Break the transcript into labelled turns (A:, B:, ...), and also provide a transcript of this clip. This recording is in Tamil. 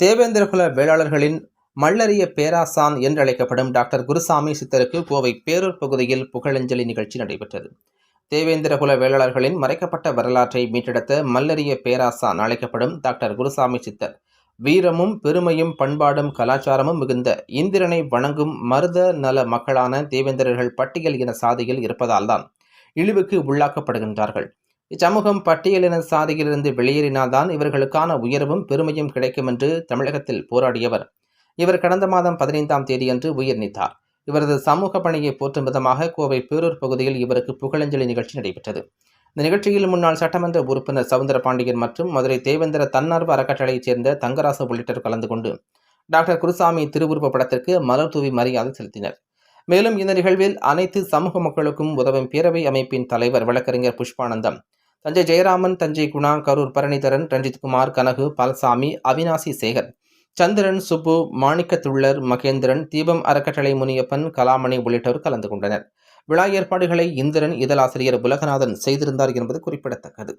A: தேவேந்திரகுல வேளாளர்களின் மல்லரிய பேராசான் என்றழைக்கப்படும் டாக்டர் குருசாமி சித்தருக்கு கோவை பேரூர் பகுதியில் புகழஞ்சலி நிகழ்ச்சி நடைபெற்றது. தேவேந்திரகுல வேளாளர்களின் மறைக்கப்பட்ட வரலாற்றை மீட்டெடுத்த மல்லரிய பேராசான் அழைக்கப்படும் டாக்டர் குருசாமி சித்தர். வீரமும் பெருமையும் பண்பாடும் கலாச்சாரமும் மிகுந்த இந்திரனை வணங்கும் மருத நல மக்களான தேவேந்திரர்கள் பட்டியல் என சாதியில் இருப்பதால்தான் இழிவுக்கு உள்ளாக்கப்படுகின்றார்கள். இச்சமூகம் பட்டியலின சாதியிலிருந்து வெளியேறினால்தான் இவர்களுக்கான உயர்வும் பெருமையும் கிடைக்கும் என்று தமிழகத்தில் போராடியவர். இவர் கடந்த மாதம் பதினைந்தாம் தேதியன்று உயிர் நீத்தார். இவரது சமூக பணியை போற்றும் விதமாக கோவை பேரூர் பகுதியில் இவருக்கு புகழஞ்சலி நிகழ்ச்சி நடைபெற்றது. இந்த நிகழ்ச்சியில் முன்னாள் சட்டமன்ற உறுப்பினர் சவுந்தர பாண்டியன் மற்றும் மதுரை தேவேந்திர தன்னார்வ அறக்கட்டளையைச் சேர்ந்த தங்கராசு உள்ளிட்டோர் கலந்து கொண்டு டாக்டர் குருசாமி திருவுருவ படத்திற்கு மலர் தூவி மரியாதை செலுத்தினர். மேலும் இந்த நிகழ்வில் அனைத்து சமூக மக்களுக்கும் உதவும் பேரவை அமைப்பின் தலைவர் வழக்கறிஞர் புஷ்பானந்தம் தஞ்சை ஜெயராமன் தஞ்சை குணா கரூர் பரணிதரன் ரஞ்சித்குமார் கனகு பால்சாமி அவினாசி சேகர் சந்திரன் சுப்பு மாணிக்கத்துள்ளர் மகேந்திரன் தீபம் அறக்கட்டளை முனியப்பன் கலாமணி உள்ளிட்டோர் கலந்து கொண்டனர். விழா ஏற்பாடுகளை இந்திரன் இதழாசிரியர் உலகநாதன் செய்திருந்தார் என்பது குறிப்பிடத்தக்கது.